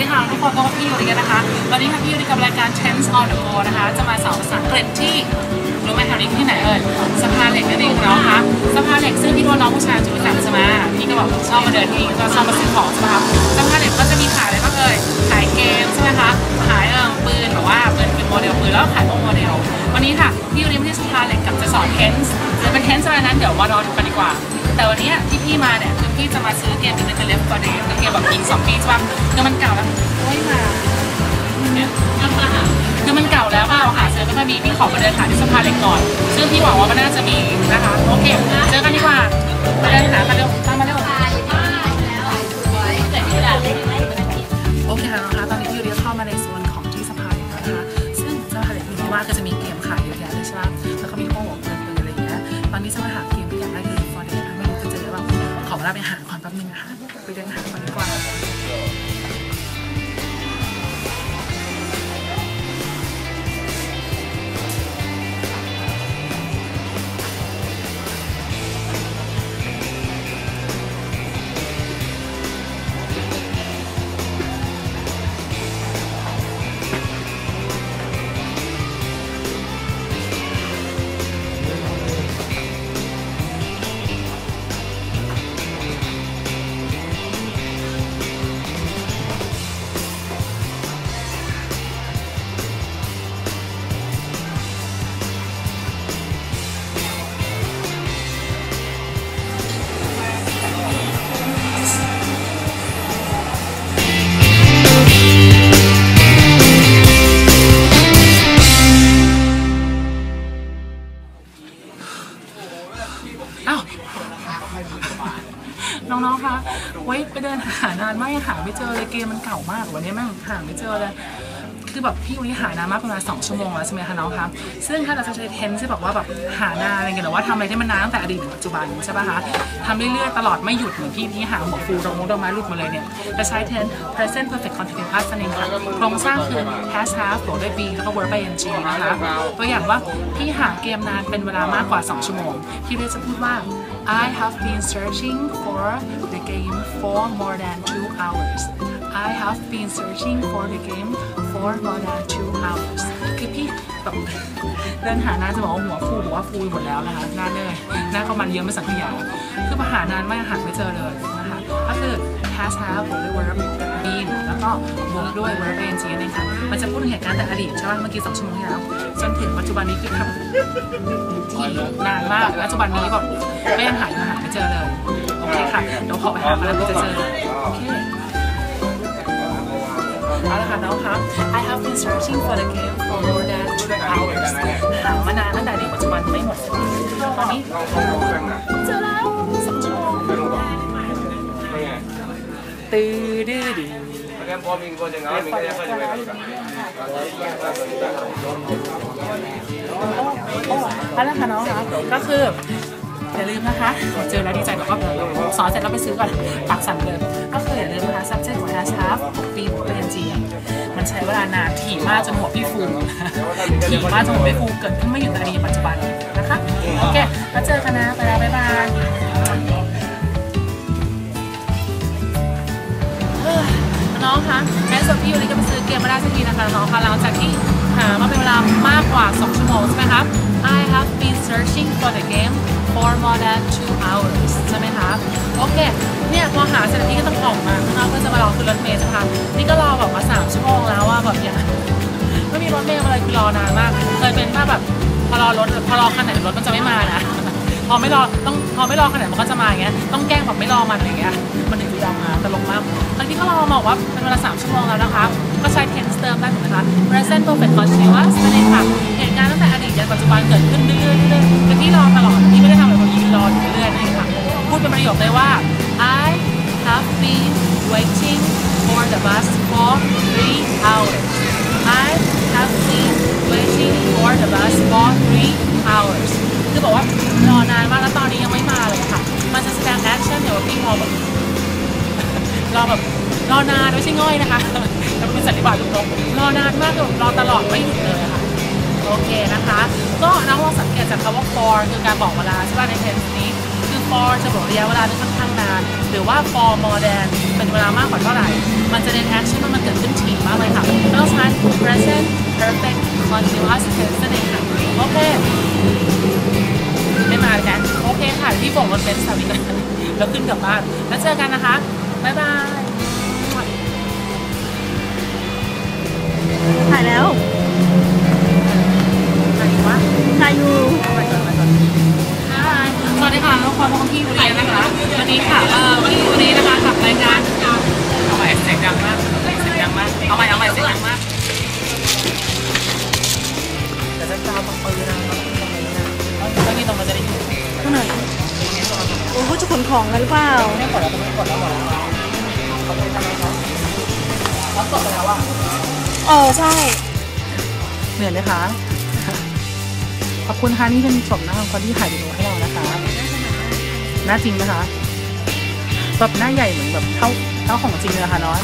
ดีค่ะทุกคนก็พี่ยูริกันนะคะ วันนี้ค่ะพี่ยูริกับรายการ Tense on the Go นะคะ จะมาสอนภาษาอังกฤษที่รู้ไหมคะนี่ที่ไหนเอ่ยสะพานเหล็กนั่นเองเนาะค่ะสะพานเหล็กซึ่งพี่โดนน้องผู้ชายจะรู้จักใช่ไหมพี่ก็บอกชอบมาเดินที่ก็ชอบมาซื้อของใช่ไหมคะสะพานเหล็กก็จะมีขายอะไรบ้างเอ่ยขายเกมใช่ไหมคะขายเอ่อปืนแบบว่าปืนเป็นโมเดลปืนแล้วขายพวกโมเดลวันนี้ค่ะพี่ยูริไม่ได้สะพานเหล็กกับจะสอน Tense จะเป็น Tense อะไรนั้นเดี๋ยวมารอดูกันดีกว่า แต่วันนี้ที่พี่มาเนี่ยคือพี่จะมาซื้อเกมเป็นเลฟฟอร์เดย์เกมแบบยิงสองปีใช่ปะคือมันเก่าแล้วโอ้ยมาเนี่ยคือมันเก่าแล้วค่ะหาซื้อไม่ค่อยมีพี่ขอมาเดินหาที่สะพานเหล็กก่อนซึ่งพี่หวังว่ามันน่าจะมีนะคะโอเคเจอกันดีกว่าไปเดินหากันเร็วตามมาเร็วโอ หาก่อนแป๊บนึงนะคะไปเดินหาก่อนดีกว่า น้องๆคะไว้ไปเดินหานานมากยังหาไม่เจอเลยเกมมันเก่ามากวันนี้แม่งหาไม่เจอเลยคือแบบพี่วิหานานมากประมาณ2ชั่วโมงแล้วใช่ไหมคะน้องคะซึ่งถ้าเราจะใช้เทนที่บอกว่าแบบหานานอะไรเงี้ยหรือว่าทำอะไรที่มันนานตั้งแต่อดีตถึงปัจจุบันใช่ป่ะคะทำเรื่อยๆตลอดไม่หยุดเหมือนพี่ที่หาหัวฟูดอกมงดอกไม้หลุดมาเลยเนี่ยจะใช้เทน present perfect continuous นั่นเองค่ะโครงสร้างคือ past half บวกด้วย be แล้วก็ verb ing นะคะตัวอย่างว่าพี่หาเกมนานเป็นเวลามากกว่า 2 ชั่วโมงพี่เรียจะพูดว่า I have been searching for the game for more than two hours I have been searching for the game for more than two hours คือพี่แบบเดินหานาจะบอกว่าหัวฟูบอกว่าฟูหมดแล้วนะคะหน้าเนยหน้าก็มันเยิ้มไม่สังขยาคือมาหานานมากหาไม่เจอเลยนะคะก็คือ past have บวกด้วย verb been แล้วก็บวกด้วย verb ing นั่นเองค่ะมันจะพูดถึงเหตุการณ์แต่อดีตใช่ป่ะเมื่อกี้สองชั่วโมงที่แล้ว จนถึงปัจจุบันนี้คือทำที่นานมากปัจจุบันนี้แบบก็ยังหายังหาไม่เจอเลย โอเคค่ะเดี๋ยวขอไปหามาแล้วจะเจอโอเคเอาละค่ะน้องคะ I have been searching for the game for more than two hours หามานานตั้งแต่ในปัจจุบันไม่หมดสักทีตอนนี้เจอแล้วสองชั่วโมงตื้อดื้อดื้อ Kalian forming ko dengan kami kaya pa juga kan. เอาละค่ะน้องคะก็คืออย่าลืมนะคะขอเจอแล้วดีใจแบบว่าสอนเสร็จแล้วไปซื้อก่อนปากสั่นเลยก็คืออย่าลืมนะคะ subject ของ has have ปีบวกเป็น g มันใช้เวลานานถี่มากจนหัวพี่ฟูถี่มากจนหัวพี่ฟูเกิดขึ้นไม่หยุดในปัจจุบันนะคะโอเคแล้วเจอกันนะไปแล้วบ๊ายบาย วนพี่ยูริก็ไปซื้อเกมมาได้สักทีนะคะน้องคะหลังจากที่หามาเป็นเวลามากกว่า 2 ชั่วโมงใช่ไหมคะ I have been searching for the game for more than two hours ใช่ไหมคะโอเค เนี่ยพอหาเสร็จพี่ก็ต้องออกมาข้างนอกเพื่อจะมารอขึ้นรถเมล์ใช่ไหมคะนี่ก็รอแบบมาสามชั่วโมงแล้วว่าแบบยังไม่มีรถเมล์มาเลยคือรอนานมาก เคยเป็นถ้าแบบพอรอรถพอรอคันไหนรถมันจะไม่มานะ พอไม่รอต้องพอไม่รอขนาดมันก็จะมาอย่างเงี้ยต้องแกล้งแบบไม่รอมันอย่างเงี้ยมันถึงจะยอมมาตลกมากตอนนี้ก็รอมาบอกว่าเป็นเวลา3ชั่วโมงแล้วนะคะ ก็ใช้ tense เติมได้ถูกไหมคะ present perfect continuous นั่นเองค่ะเหตุการณ์ตั้งแต่อดีตจนปัจจุบันเกิดขึ้นเรื่อยๆเรื่อยๆเป็นที่รอตลอดที่ไม่ได้ทำอะไรยืนรออยู่เรื่อยๆนั่นเองค่ะพูดเป็นประโยคเลยว่า I have been waiting for the bus for three hours I have been waiting for the bus for three hours คือบอกว่ารอนานมากแล้วตอนนี้ยังไม่มาเลยค่ะ มันจะแสดงแอคชั่นเดี๋ยวพี่รอแบบรอแบบรอนานไม่ใช่ง่อยนะคะแต่เป็นสันนิบาตตรงๆรอนานมากแบบรอตลอดไม่หยุดเลยค่ะ โอเคนะคะ ก็น้องลองสังเกตจากคำว่า for คือการบอกเวลาใช่ป่ะใน tense นี้ คือ for จะบอกระยะเวลาที่ค่อนข้างนาน หรือว่า for more than เป็นเวลามากกว่าเท่าไหร่ มันจะเน้น action มันเกิด present perfect continuous tense นั่นเองค่ะโอเคไม่มากันโอเคค่ะพี่ฝงรถเบนซ์สามีกันแล้วขึ้นกลับบ้าน แล้วเจอกันนะคะ บ๊ายบาย ถ่ายแล้วไหนวะถ่ายอยู่ไปก่อนไปก่อนสวัสดีค่ะทุกคนพบกับพี่บุรีนะคะ วันนี้ค่ะเอ่อวันนี้บุรีนะคะกับรายการเอาใหม่เสียงดังมากเสียงดังมาก เอาใหม่เอาใหม่เสียงดังมาก เดี๋ยวจะตามปืนนะแล้วนี่ตรงมันจะได้ยินข้าไหนโอ้เขาจะขนของกันหรือเปล่าไม่กดแล้วไม่กดแล้วหมดแล้วเขาไม่ทำอะไรเขาเขากดไปแล้วอะเออใช่ เหนื่อยไหมคะขอบคุณค่ะนี่เป็นชมน้าของคนที่ถ่ายวิดีโอให้เรานะคะน้าจริงนะคะแบบหน้าใหญ่เหมือนแบบเท่าเท่าของจริงเลยค่ะน้อย